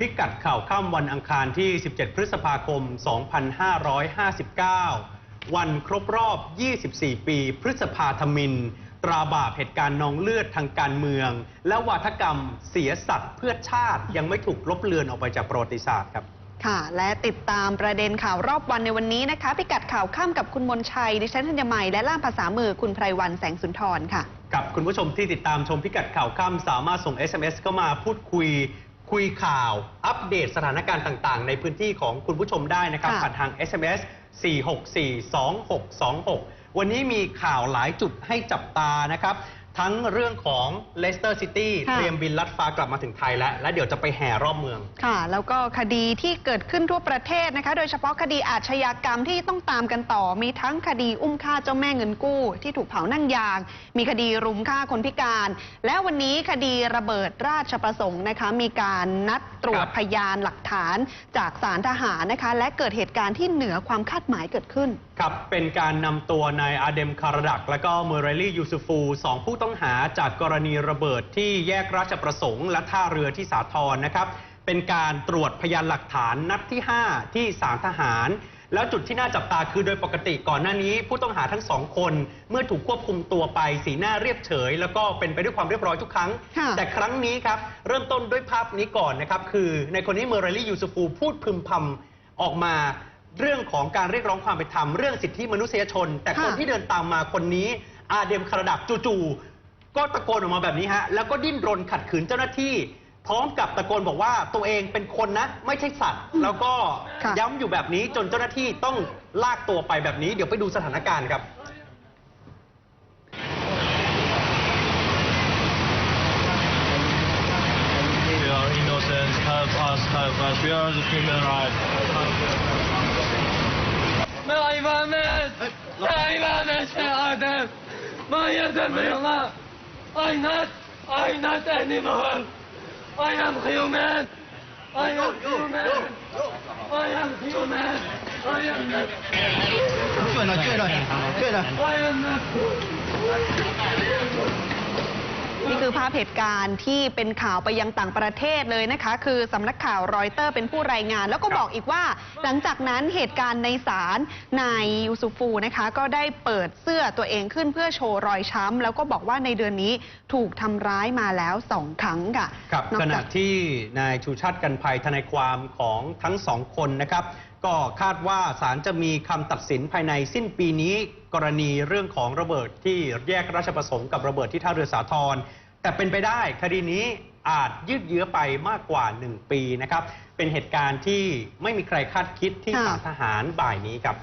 พิกัดข่าวค่ำวันอังคารที่ 17 พฤษภาคม 2559 วันครบรอบ 24 ปี พฤษภาธมิน ตราบาปเหตุการณ์นองเลือดทางการเมือง และวาทกรรมเสียสัตว์เพื่อชาติยังไม่ถูกลบเลือนออกไปจากประวัติศาสตร์ครับค่ะ และติดตามประเด็นข่าวรอบวันในวันนี้นะคะ พิกัดข่าวข้ามกับคุณมนชัย ดิฉันธัญใหม่และล่ามภาษามือคุณไพรวันแสงสุนทรค่ะ กับคุณผู้ชมที่ติดตามชมพิกัดข่าวค่ำสามารถส่ง SMS เข้ามาพูดคุย คุยข่าวอัปเดตสถานการณ์ต่างๆ ในพื้นที่ของคุณผู้ชมได้นะครับค่ะผ่านทาง SMS 4642626 วันนี้มีข่าวหลายจุดให้จับตานะครับ ทั้งเรื่องของเลสเตอร์ซิตี้ค่ะ เตรียมบินลัดฟ้ากลับมาถึงไทยแล้ว และเดี๋ยวจะไปแห่รอบเมือง ค่ะ แล้วก็คดีที่เกิดขึ้นทั่วประเทศนะคะ โดยเฉพาะคดีอาชญากรรมที่ต้องตามกันต่อ มีทั้งคดีอุ้มฆ่าเจ้าแม่เงินกู้ ที่ถูกเผานั่งยาง มีคดีรุมฆ่าคนพิการ และวันนี้คดีระเบิดราชประสงค์นะคะ มีการนัดตรวจครับ พยานหลักฐานจากสารทหารนะคะ และเกิดเหตุการณ์ที่เหนือความคาดหมายเกิดขึ้น ครับ เป็นการนำตัวนายอาเดมคาราดัก และก็เมอร์เรลี่ยูซูฟูสองผู้ต้องหาจากกรณีระเบิดที่แยกราชประสงค์และท่าเรือที่สาทรนะครับ เป็นการตรวจพยานหลักฐานนัดที่ 5 ที่สารทหาร แล้วจุดที่น่าจับตาคือโดยปกติก่อนหน้านี้ ผู้ต้องหาทั้งสองคน เมื่อถูกควบคุมตัวไป สีหน้าเรียบเฉย แล้วก็เป็นไปด้วยความเรียบร้อยทุกครั้งค่ะแต่ครั้งนี้ครับเริ่มต้นด้วยภาพนี้ก่อนนะครับคือในคนนี้เมอร์เรลี่ยูซูฟูพูดพึมพำออกมาเรื่องของการเรียกร้องความเป็นธรรมเรื่องสิทธิมนุษยชน แต่คนค่ะที่เดินตามมาคนนี้อาเดมคาราดักจู่ๆ ก็ตะโกนออกมาแบบนี้ฮะ แล้วก็ดิ้นรนขัดขืนเจ้าหน้าที่ พร้อมกับตะโกนบอกว่าตัวเองเป็นคนนะ ไม่ใช่สัตว์ แล้วก็ย้ำอยู่แบบนี้จนเจ้าหน้าที่ต้องลากตัวไปแบบนี้ เดี๋ยวไปดูสถานการณ์ครับไม่ไห innocent. Help us, help us. We are the human right. น有一方面，太一，I'm not, I'm not animal. I am human. I am human. I am human. I am not. Good, good, good. I am. คือภาพเหตุการณ์ที่เป็นข่าวไปยังต่างประเทศเลยนะคะ คือสำนักข่าวรอยเตอร์เป็นผู้รายงาน แล้วก็บอกอีกว่า หลังจากนั้นเหตุการณ์ในศาลนายยูซุฟูนะคะ ก็ได้เปิดเสื้อตัวเองขึ้นเพื่อโชว์รอยช้ำแล้วก็บอกว่าในเดือนนี้ถูกทำร้ายมาแล้วสองครั้งค่ะครับนอกขณะจากที่นายชูชาติกันภัยทนายความของทั้งสองคนนะครับ ก็คาดว่าศาลจะมีคำตัดสินภายในสิ้นปีนี้ กรณีเรื่องของระเบิดที่แยกราชประสงค์กับระเบิดที่ท่าเรือสาทรแต่เป็นไปได้คดีนี้อาจยืดเยื้อไปมากกว่า 1 ปีนะครับ เป็นเหตุการณ์ที่ไม่มีใครคาดคิดที่ศาลทหารบ่ายนี้ครับ